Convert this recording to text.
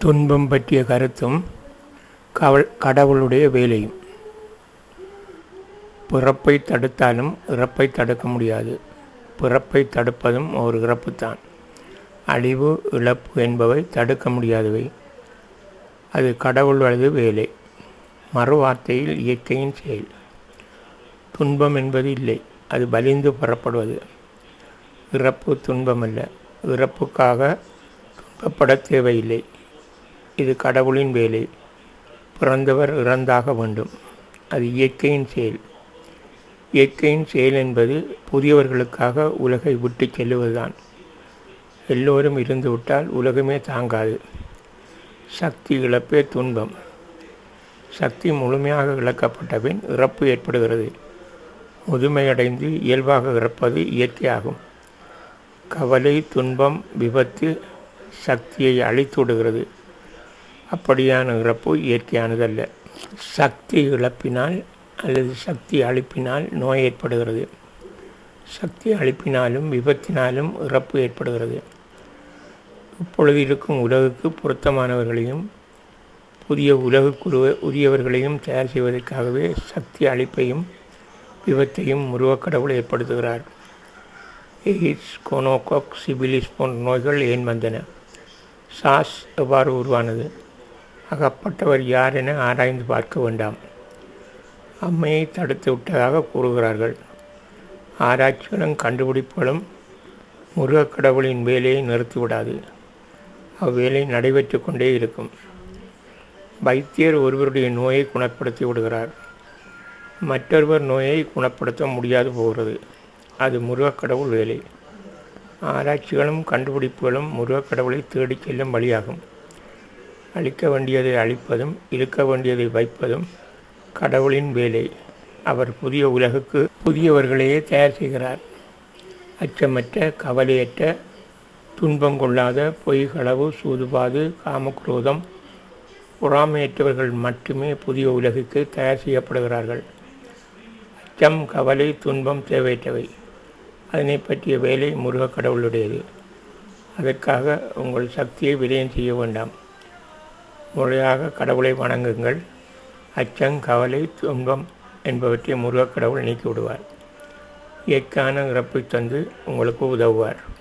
துன்பம் பற்றிய கருத்தும் கவல் கடவுளுடைய வேலையும். பிறப்பை தடுத்தாலும் இறப்பை தடுக்க முடியாது. பிறப்பை தடுப்பதும் ஒரு இறப்புத்தான். அழிவு இழப்பு என்பவை தடுக்க முடியாதவை. அது கடவுள் வேலை. மறுவார்த்தையில் இயற்கையின் செயல். துன்பம் என்பது இல்லை. அது வலிந்து புறப்படுவது. இறப்பு துன்பமல்ல. இறப்புக்காக துன்பப்பட தேவையில்லை. இது கடவுளின் வேலை. பிறந்தவர் இறந்தாக வேண்டும். அது இயற்கையின் செயல். இயற்கையின் செயல் என்பது புதியவர்களுக்காக உலகை விட்டு செல்லுவதுதான். எல்லோரும் இருந்துவிட்டால் உலகமே தாங்காது. சக்தி இழப்பே துன்பம். சக்தி முழுமையாக இழக்கப்பட்ட பின் இறப்பு ஏற்படுகிறது. முதுமையடைந்து இயல்பாக இறப்பது இயற்கையாகும். கவலை துன்பம் விபத்து சக்தியை அழித்து அப்படியானுங்கிறப்போ அப்படியான இறப்பு இயற்கையானதல்ல. சக்தி இழப்பினால் அல்லது சக்தி அழிப்பினால் நோய் ஏற்படுகிறது. சக்தி அழிப்பினாலும் விபத்தினாலும் இறப்பு ஏற்படுகிறது. இப்பொழுது இருக்கும் உலகுக்கு பொருத்தமானவர்களையும் புதிய உலகுக்குரு உரியவர்களையும் தயார் செய்வதற்காகவே சக்தி அழிப்பையும் விபத்தையும் உருவக்கடவுள் ஏற்படுத்துகிறார். எய்ட்ஸ் கோனோகாக் சிபிலிஸ் போன்ற நோய்கள் ஏன் வந்தன? சாஸ் எவ்வாறு உருவானது? அகப்பட்டவர் யார் என ஆராய்ந்து பார்க்க வேண்டாம். அம்மையை தடுத்து விட்டதாக கூறுகிறார்கள். ஆராய்ச்சிகளும் கண்டுபிடிப்புகளும் முருகக்கடவுளின் வேலையை நிறுத்திவிடாது. அவ்வேலை நடைபெற்று கொண்டே இருக்கும். வைத்தியர் ஒருவருடைய நோயை குணப்படுத்தி விடுகிறார். மற்றொருவர் நோயை குணப்படுத்த முடியாது போகிறது. அது முருகக்கடவுள் வேலை. ஆராய்ச்சிகளும் கண்டுபிடிப்புகளும் முருகக்கடவுளை தேடிச் செல்லும் வழியாகும். அழிக்க வேண்டியதை அழிப்பதும் இருக்க வேண்டியதை வைப்பதும் கடவுளின் வேலை. அவர் புதிய உலகுக்கு புதியவர்களையே தயார் செய்கிறார். அச்சமற்ற கவலையற்ற துன்பம் கொள்ளாத பொய்களவு சூதுபாது காமக்ரோதம் பொறாமையற்றவர்கள் மட்டுமே புதிய உலகுக்கு தயார் செய்யப்படுகிறார்கள். அச்சம் கவலை துன்பம் தேவையற்றவை. அதனை பற்றிய வேலை முருக கடவுளுடையது. அதற்காக உங்கள் சக்தியை விரயம் செய்ய வேண்டாம். முறையாக கடவுளை வணங்குங்கள். அச்சம் கவலை துன்பம் என்பவற்றை முருகக் கடவுள் நீக்கி விடுவார் இயற்கையான இறப்பை தந்து உங்களுக்கு உதவுவார்.